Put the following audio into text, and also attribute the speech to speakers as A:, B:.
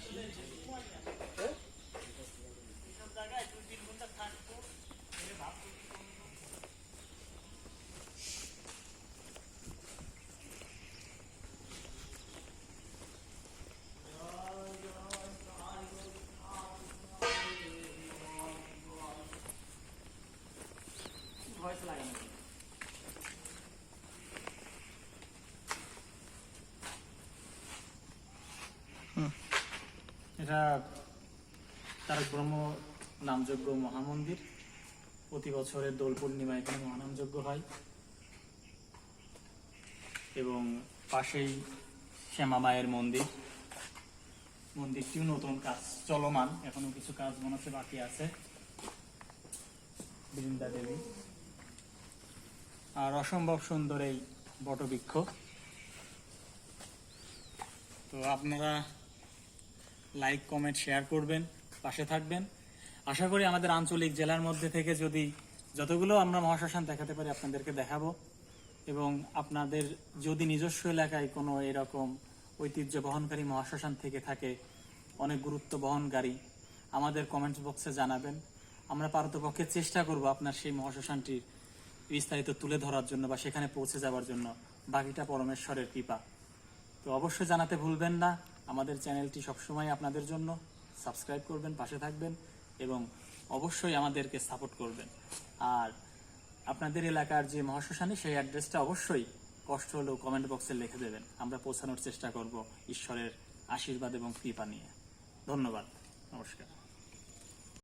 A: Excelente, muy bien. এটা তারক ব্রহ্ম, নামযজ্ঞ মহামন্দির। প্রতি বছরের দোল পূর্ণিমা এখানে মহানামযজ্ঞ হয়। এবং পাশেই শ্যামা মায়ের মন্দির। মন্দিরটিও নতুন কাজ, চলমান। এখনও কিছু কাজ মনে হচ্ছে বাকি আছে। বৃন্দা দেবী। আর অসম্ভব সুন্দর এই বটবৃক্ষ। তো আপনারা লাইক কমেন্ট শেয়ার করবেন, পাশে থাকবেন। আশা করি আমাদের আঞ্চলিক জেলার মধ্যে থেকে যদি যতগুলো আমরা মহাশ্মশান দেখাতে পারি আপনাদেরকে দেখাবো। এবং আপনাদের যদি নিজস্ব এলাকায় কোনো এরকম ঐতিহ্য বহনকারী মহাশ্মশান থেকে থাকে, অনেক গুরুত্ব বহনকারী, আমাদের কমেন্ট বক্সে জানাবেন। আমরা পারতপক্ষে চেষ্টা করব আপনার সেই মহাশ্মশানটির বিস্তারিত তুলে ধরার জন্য বা সেখানে পৌঁছে যাওয়ার জন্য। বাকিটা পরমেশ্বরের কৃপা। তো অবশ্যই জানাতে ভুলবেন না। আমাদের চ্যানেলটি সবসময় আপনাদের জন্য সাবস্ক্রাইব করবেন, পাশে থাকবেন এবং অবশ্যই আমাদেরকে সাপোর্ট করবেন। আর আপনাদের এলাকার যে মহাশ্মশানে, সেই অ্যাড্রেসটা অবশ্যই কষ্ট হলেও কমেন্ট বক্সে লিখে দেবেন। আমরা পৌঁছানোর চেষ্টা করব ঈশ্বরের আশীর্বাদ এবং কৃপা নিয়ে। ধন্যবাদ। নমস্কার।